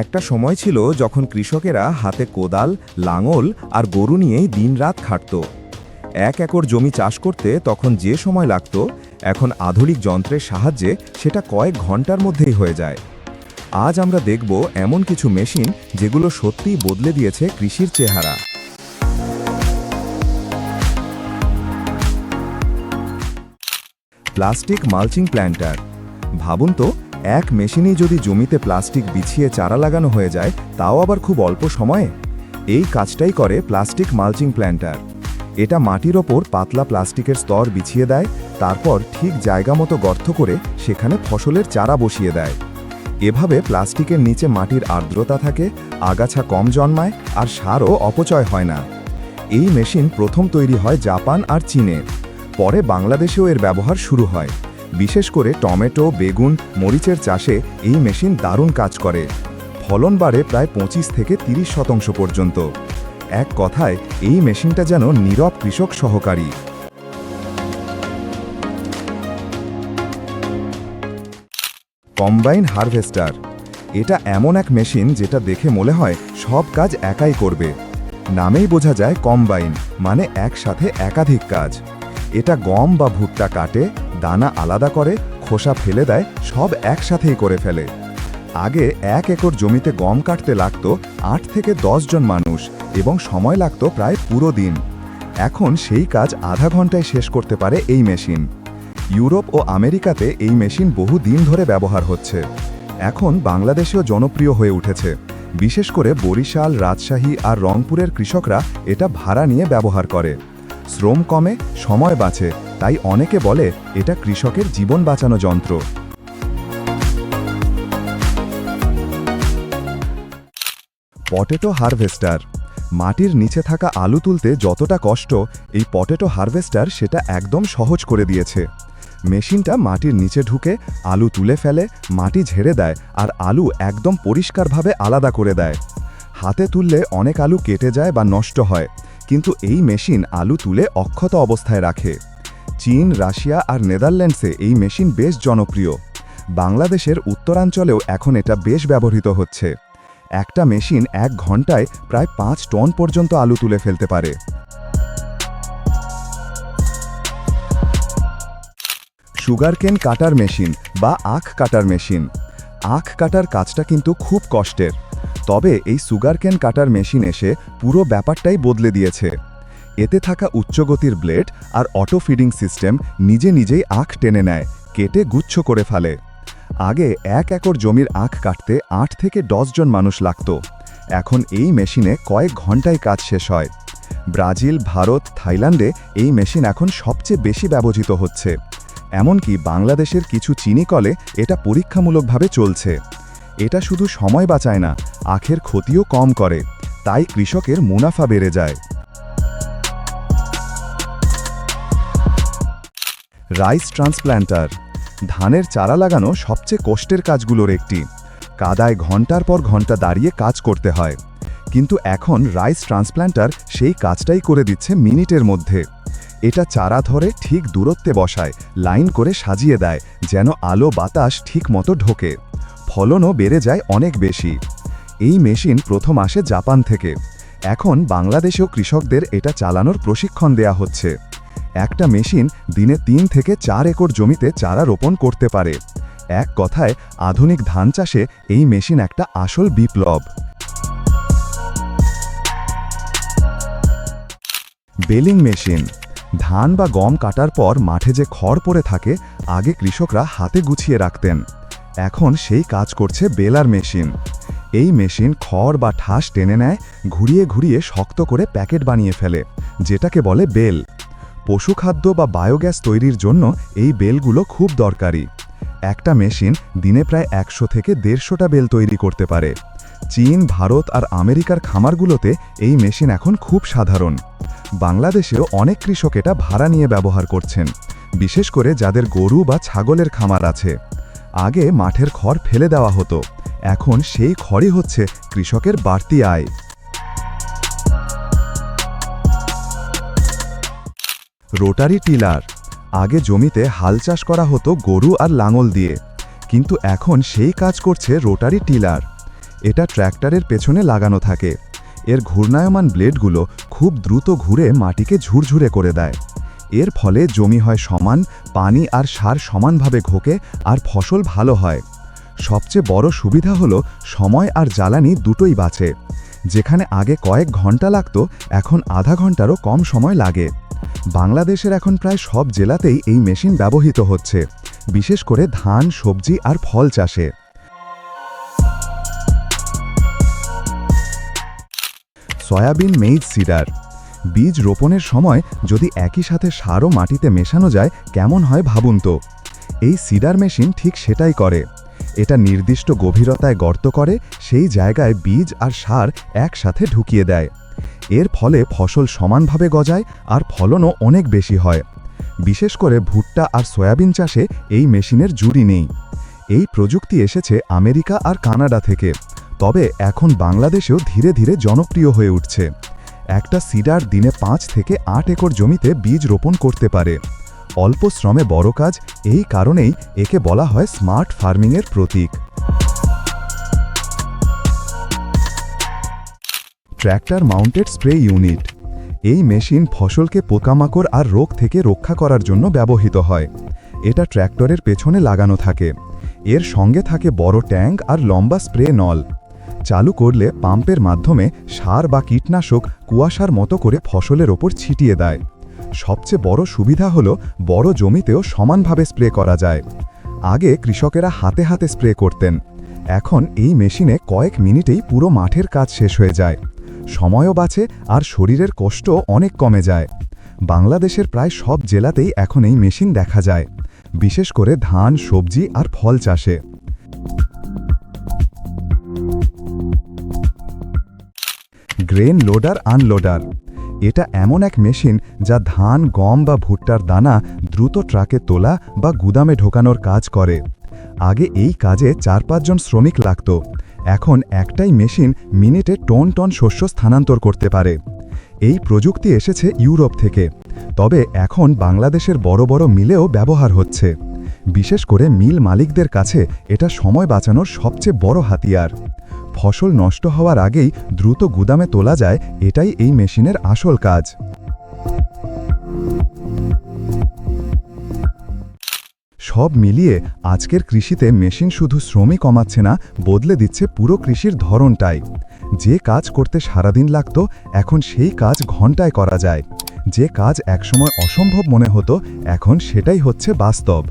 একটা সময় ছিল যখন কৃষকেরা হাতে কোদাল, লাঙল আর গরু নিয়েই দিনরাত খাটত। এক একর জমি চাষ করতে তখন যে সময় লাগত, এখন আধুনিক যন্ত্রের সাহায্যে সেটা কয়েক ঘণ্টার মধ্যেই হয়ে যায়। আজ আমরা দেখব এমন কিছু মেশিন যেগুলো সত্যিই বদলে দিয়েছে কৃষির চেহারা। Plastic mulching planter. ভাবুন তো এক মেশিনেই যদি জমিতে প্লাস্টিক বিছিয়ে চারা লাগানো হয়ে যায়, তাও আবার খুব অল্প সময়ে? এই কাজটাই করে প্লাস্টিক মালচিং প্ল্যান্টার। এটা মাটির ওপর পাতলা প্লাস্টিকের স্তর বিছিয়ে দেয়, তারপর ঠিক জায়গা মতো গর্ত করে সেখানে ফসলের চারা বসিয়ে দেয়। এভাবে প্লাস্টিকের নিচে মাটির আর্দ্রতা থাকে, আগাছা কম জন্মায় আর সারও অপচয় হয় না। এই মেশিন প্রথম তৈরি হয় জাপান আর চীনে। পরে বাংলাদেশেও এর ব্যবহার শুরু হয়। বিশেষ করে টমেটো, বেগুন, মরিচের চাষে এই মেশিন দারুণ কাজ করে। ফলন বাড়ে প্রায় পঁচিশ থেকে তিরিশ শতাংশ পর্যন্ত। এক কথায়, এই মেশিনটা যেন নীরব কৃষক সহকারী। Combine harvester. এটা এমন এক মেশিন যেটা দেখে মনে হয় সব কাজ একাই করবে। নামেই বোঝা যায় কম্বাইন মানে একসাথে একাধিক কাজ। এটা গম বা ভুট্টা কাটে দানা আলাদা করে, খোসা ফেলে দেয়, সব একসাথেই করে ফেলে। আগে এক একর জমিতে গম কাটতে লাগতো আট থেকে দশ জন মানুষ এবং সময় লাগতো প্রায় পুরো দিন। এখন সেই কাজ আধা ঘন্টায় শেষ করতে পারে এই মেশিন। ইউরোপ ও আমেরিকাতে এই মেশিন বহু দিন ধরে ব্যবহার হচ্ছে। এখন বাংলাদেশেও জনপ্রিয় হয়ে উঠেছে। বিশেষ করে বরিশাল, রাজশাহী আর রংপুরের কৃষকরা এটা ভাড়া নিয়ে ব্যবহার করে। শ্রম কমে, সময় বাঁচে তাই অনেকে বলে এটা কৃষকের জীবন বাঁচানো যন্ত্র। Potato harvester. মাটির নিচে থাকা আলু তুলতে যতটা কষ্ট, এই পটেটো হারভেস্টার সেটা একদম সহজ করে দিয়েছে। মেশিনটা মাটির নিচে ঢুকে আলু তুলে ফেলে, মাটি ঝেড়ে দেয় আর আলু একদম পরিষ্কারভাবে আলাদা করে দেয়। হাতে তুললে অনেক আলু কেটে যায় বা নষ্ট হয়, কিন্তু এই মেশিন আলু তুলে অক্ষত অবস্থায় রাখে। চীন, রাশিয়া আর নেদারল্যান্ডসে এই মেশিন বেশ জনপ্রিয়। বাংলাদেশের উত্তরাঞ্চলেও এখন এটা বেশ ব্যবহৃত হচ্ছে। একটা মেশিন এক ঘন্টায় প্রায় পাঁচ টন পর্যন্ত আলু তুলে ফেলতে পারে। সুগারকেন কাটার মেশিন বা আখ কাটার মেশিন। আখ কাটার কাজটা কিন্তু খুব কষ্টের। তবে এই সুগারকেন কাটার মেশিন এসে পুরো ব্যাপারটাই বদলে দিয়েছে। এতে থাকা উচ্চগতির ব্লেড আর অটো ফিডিং সিস্টেম নিজে নিজেই আখ টেনে নেয়, কেটে গুচ্ছ করে ফেলে। আগে এক একর জমির আখ কাটতে আট থেকে জন মানুষ লাগত। এখন এই মেশিনে কয়েক ঘন্টায় কাজ শেষ হয়। ব্রাজিল, ভারত, থাইল্যান্ডে এই মেশিন এখন সবচেয়ে বেশি ব্যবহৃত হচ্ছে। এমনকি বাংলাদেশের কিছু চিনি কলে এটা পরীক্ষামূলকভাবে চলছে। এটা শুধু সময় বাঁচায় না, আখের ক্ষতিও কম করে। তাই কৃষকের মুনাফা বেড়ে যায়। রাইস ট্রান্সপ্ল্যান্টার ধানের চারা লাগানো সবচেয়ে কষ্টের কাজগুলোর একটি। কাদায় ঘণ্টার পর ঘণ্টা দাঁড়িয়ে কাজ করতে হয়। কিন্তু এখন রাইস ট্রান্সপ্ল্যান্টার সেই কাজটাই করে দিচ্ছে মিনিটের মধ্যে। এটা চারা ধরে ঠিক দূরত্বে বসায়, লাইন করে সাজিয়ে দেয়, যেন আলো বাতাস ঠিক মতো ঢোকে। ফলনও বেড়ে যায় অনেক বেশি। এই মেশিন প্রথম আসে জাপান থেকে। এখন বাংলাদেশেও কৃষকদের এটা চালানোর প্রশিক্ষণ দেয়া হচ্ছে। একটা মেশিন দিনে তিন থেকে চার একর জমিতে চারা রোপণ করতে পারে। এক কথায়, আধুনিক ধান চাষে এই মেশিন একটা আসল বিপ্লব। বেলিং মেশিন। ধান বা গম কাটার পর মাঠে যে খড় পড়ে থাকে, আগে কৃষকরা হাতে গুছিয়ে রাখতেন। এখন সেই কাজ করছে বেলার মেশিন। এই মেশিন খড় বা ঠাস টেনে নেয়, ঘুরিয়ে ঘুরিয়ে শক্ত করে প্যাকেট বানিয়ে ফেলে, যেটাকে বলে বেল। পশুখাদ্য বা বায়োগ্যাস তৈরির জন্য এই বেলগুলো খুব দরকারি। একটা মেশিন দিনে প্রায় একশো থেকে দেড়শোটা বেল তৈরি করতে পারে। চীন, ভারত আর আমেরিকার খামারগুলোতে এই মেশিন এখন খুব সাধারণ। বাংলাদেশেও অনেক কৃষক এটা ভাড়া নিয়ে ব্যবহার করছেন, বিশেষ করে যাদের গরু বা ছাগলের খামার আছে। আগে মাঠের খড় ফেলে দেওয়া হতো, এখন সেই খড়ই হচ্ছে কৃষকের বাড়তি আয়। Rotary tiller. আগে জমিতে হাল চাষ করা হতো গরু আর লাঙল দিয়ে। কিন্তু এখন সেই কাজ করছে রোটারি টিলার। এটা ট্র্যাক্টরের পেছনে লাগানো থাকে। এর ঘূর্ণায়মান ব্লেডগুলো খুব দ্রুত ঘুরে মাটিকে ঝুরঝুরে করে দেয়। এর ফলে জমি হয় সমান, পানি আর সার সমানভাবে ঘোকে আর ফসল ভালো হয়। সবচেয়ে বড় সুবিধা হলো সময় আর জ্বালানি দুটোই বাঁচে। যেখানে আগে কয়েক ঘণ্টা লাগতো, এখন আধা ঘন্টারও কম সময় লাগে। বাংলাদেশের এখন প্রায় সব জেলাতেই এই মেশিন ব্যবহৃত হচ্ছে, বিশেষ করে ধান, সবজি আর ফল চাষে। Soybean maize seeder. বীজ রোপণের সময় যদি একই সাথে সারও মাটিতে মেশানো যায়, কেমন হয় ভাবুন তো? এই সিডার মেশিন ঠিক সেটাই করে। এটা নির্দিষ্ট গভীরতায় গর্ত করে, সেই জায়গায় বীজ আর সার একসাথে ঢুকিয়ে দেয়। এর ফলে ফসল সমানভাবে গজায় আর ফলনও অনেক বেশি হয়। বিশেষ করে ভুট্টা আর সয়াবিন চাষে এই মেশিনের জুড়ি নেই। এই প্রযুক্তি এসেছে আমেরিকা আর কানাডা থেকে। তবে এখন বাংলাদেশেও ধীরে ধীরে জনপ্রিয় হয়ে উঠছে। একটা সিডার দিনে পাঁচ থেকে আট একর জমিতে বীজ রোপণ করতে পারে। অল্প শ্রমে বড় কাজ, এই কারণেই একে বলা হয় স্মার্ট ফার্মিংয়ের প্রতীক। Tractor mounted spray unit. এই মেশিন ফসলকে পোকামাকড় আর রোগ থেকে রক্ষা করার জন্য ব্যবহৃত হয়। এটা ট্র্যাক্টরের পেছনে লাগানো থাকে। এর সঙ্গে থাকে বড় ট্যাঙ্ক আর লম্বা স্প্রে নল। চালু করলে পাম্পের মাধ্যমে সার বা কীটনাশক কুয়াশার মতো করে ফসলের ওপর ছিটিয়ে দেয়। সবচেয়ে বড় সুবিধা হলো বড় জমিতেও সমানভাবে স্প্রে করা যায়। আগে কৃষকেরা হাতে হাতে স্প্রে করতেন। এখন এই মেশিনে কয়েক মিনিটেই পুরো মাঠের কাজ শেষ হয়ে যায়। সময়ও বাঁচে আর শরীরের কষ্ট অনেক কমে যায়। বাংলাদেশের প্রায় সব জেলাতেই এখন এই মেশিন দেখা যায়, বিশেষ করে ধান, সবজি আর ফল চাষে। Grain loader, unloader. এটা এমন এক মেশিন যা ধান, গম বা ভুট্টার দানা দ্রুত ট্রাকে তোলা বা গুদামে ঢোকানোর কাজ করে। আগে এই কাজে চার পাঁচজন শ্রমিক লাগত এখন একটাই মেশিন মিনিটে টন টন শস্য স্থানান্তর করতে পারে। এই প্রযুক্তি এসেছে ইউরোপ থেকে। তবে এখন বাংলাদেশের বড় বড় মিলেও ব্যবহার হচ্ছে। বিশেষ করে মিল মালিকদের কাছে এটা সময় বাঁচানোর সবচেয়ে বড় হাতিয়ার। ফসল নষ্ট হওয়ার আগেই দ্রুত গুদামে তোলা যায়, এটাই এই মেশিনের আসল কাজ। সব মিলিয়ে আজকের কৃষিতে মেশিন শুধু শ্রমই কমাচ্ছে না, বদলে দিচ্ছে পুরো কৃষির ধরনটাই। যে কাজ করতে সারাদিন লাগত, এখন সেই কাজ ঘন্টায় করা যায়। যে কাজ একসময় অসম্ভব মনে হতো, এখন সেটাই হচ্ছে বাস্তব।